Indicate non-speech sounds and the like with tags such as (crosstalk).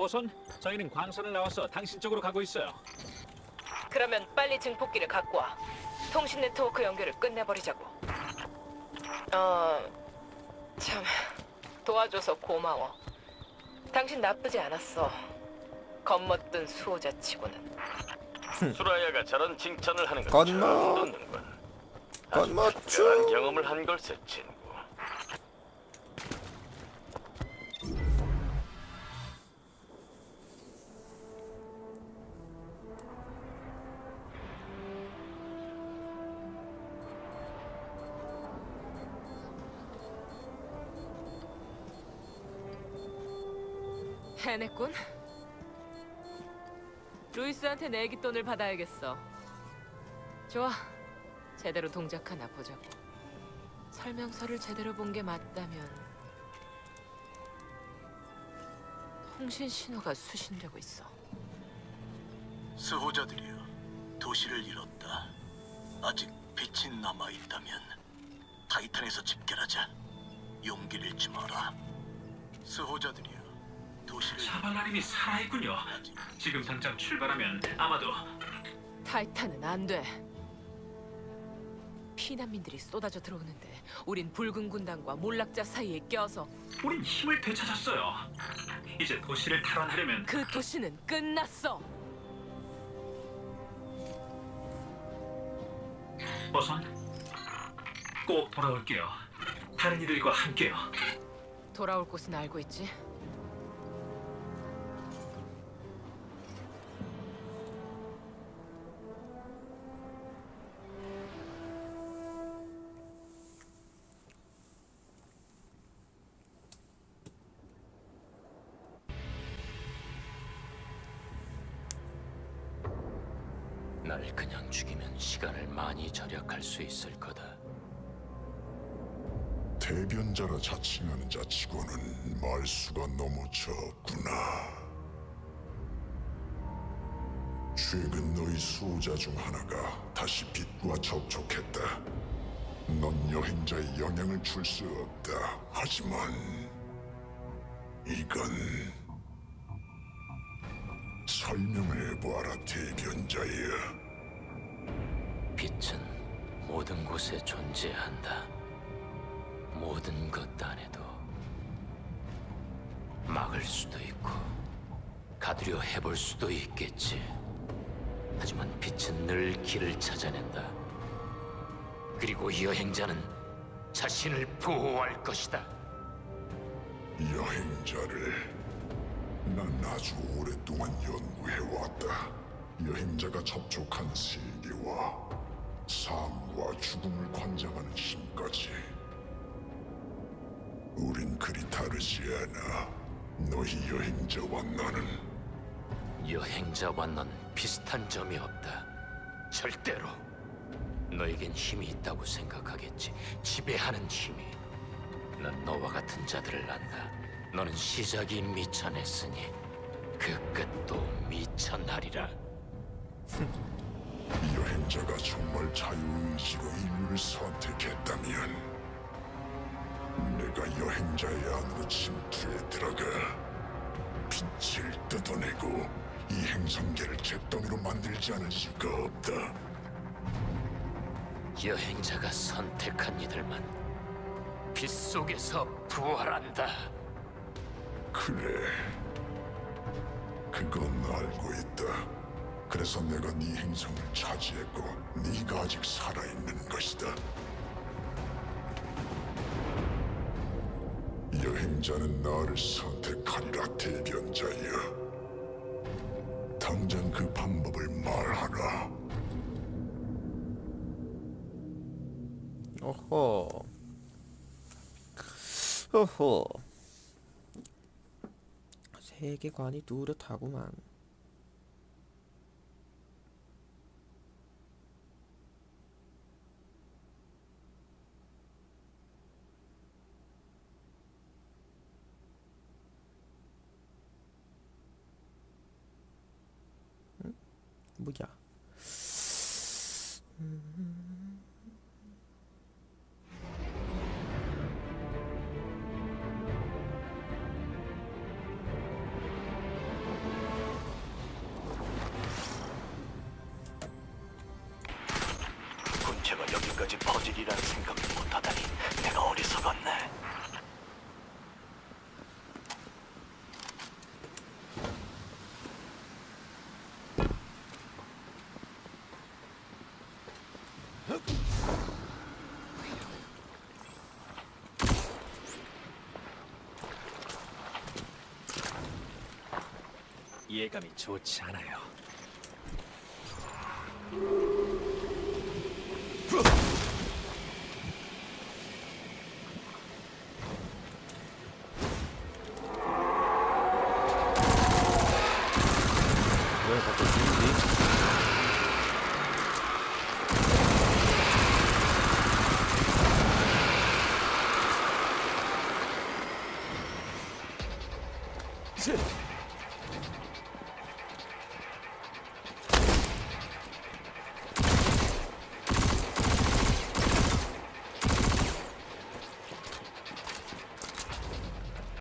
보선, 저희는 광선을 나와서 당신 쪽으로 가고 있어요. 그러면 빨리 증폭기를 갖고 와. 통신 네트워크 연결을 끝내버리자고. 어, 참 도와줘서 고마워. 당신 나쁘지 않았어. 겉멋든 수호자치고는. 수라야가 저런 칭찬을 하는 건 건모. 처음 듣는군. 아주. 특별한 경험을 한 걸세 친구. 해냈군. 루이스한테 내기 돈을 받아야겠어. 좋아. 제대로 동작 하나 보자고. 설명서를 제대로 본 게 맞다면 통신 신호가 수신되고 있어. 수호자들이여, 도시를 잃었다. 아직 빛이 남아 있다면 타이탄에서 집결하자. 용기를 잃지 마라. 수호자들이여, 샤발라님이 살아있군요. 지금 당장 출발하면 아마도 타이탄은 안 돼. 피난민들이 쏟아져 들어오는데 우린 붉은 군단과 몰락자 사이에 껴서 우린 힘을 되찾았어요. 이제 도시를 탈환하려면 그 도시는 끝났어. 보선, 꼭 돌아올게요. 다른 이들과 함께요. 돌아올 곳은 알고 있지? 날 그냥 죽이면 시간을 많이 절약할 수 있을 거다. 대변자라 자칭하는 자치고는 말수가 너무 적구나. 최근 너희 수호자 중 하나가 다시 빛과 접촉했다. 넌 여행자의 영향을 줄 수 없다. 하지만 이건 설명을 해보아라 대변자여. 빛은 모든 곳에 존재한다. 모든 것 안에도 막을 수도 있고 가두려 해볼 수도 있겠지. 하지만 빛은 늘 길을 찾아낸다. 그리고 여행자는 자신을 보호할 것이다. 여행자를 난 아주 오랫동안 연구해왔다. 여행자가 접촉한 세계와 삶과 죽음을 관장하는 힘까지. 우린 그리 다르지 않아. 너희 여행자와 나는 여행자와 넌 비슷한 점이 없다. 절대로. 너에겐 힘이 있다고 생각하겠지. 지배하는 힘이. 난 너와 같은 자들을 안다. 너는 시작이 미천했으니 그 끝도 미천하리라. (laughs) 여행자가 정말 자유의지로 인류를 선택했다면 내가 여행자의 안으로 침투해 들어가 빛을 뜯어내고 이 행성계를 잿더미로 만들지 않을 수가 없다. 여행자가 선택한 이들만 빛 속에서 부활한다. 그래. 그건 알고 있다. 그래서 내가 네 행성을 차지했고 네가 아직 살아있는 것이다. 여행자는 나를 선택하리라 대변자여. 당장 그 방법을 말하라. 오호. 호호. 세계관이 뚜렷하구만. 응? 뭐야? 예감이 좋지 않아요.